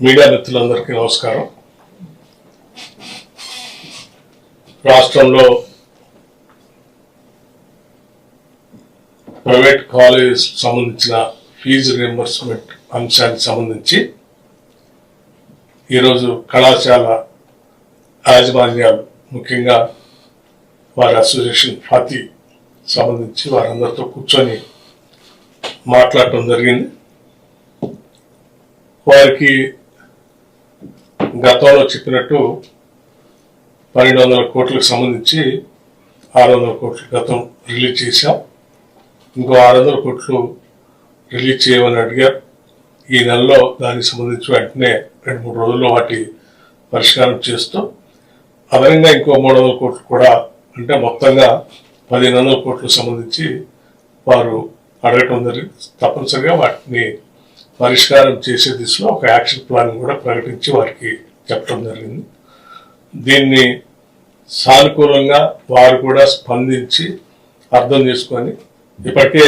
Media మిత్రులందరికీ నమస్కారం. రాష్ట్రంలో ప్రైవేట్ కాలేజెస్ సంబంధించిన ఫీజు రియంబర్స్మెంట్ అంశానికి సంబంధించి ఈరోజు కళాశాల యాజమాన్యాలు ముఖ్యంగా వారి అసోసియేషన్ ఫాతి సంబంధించి వారందరితో కూర్చొని మాట్లాడటం జరిగింది. వారికి గతంలో చెప్పినట్టు పన్నెండు వందల కోట్లకు సంబంధించి ఆరు వందల కోట్లు గతం రిలీజ్ చేశాం. ఇంకో ఆరు వందల కోట్లు రిలీజ్ చేయమని అడిగారు. ఈ నెలలో దానికి సంబంధించి వెంటనే రెండు మూడు రోజుల్లో వాటి పరిష్కారం చేస్తూ అదనంగా ఇంకో మూడు వందల కోట్లు కూడా అంటే మొత్తంగా పదిహేను వందల కోట్లకు సంబంధించి వారు అడగటం జరిగింది. తప్పనిసరిగా వాటిని పరిష్కారం చేసే దిశలో ఒక యాక్షన్ ప్లాన్ కూడా ప్రకటించి వారికి చెప్పడం జరిగింది. దీన్ని సానుకూలంగా వారు కూడా స్పందించి అర్థం చేసుకొని ఇప్పటికే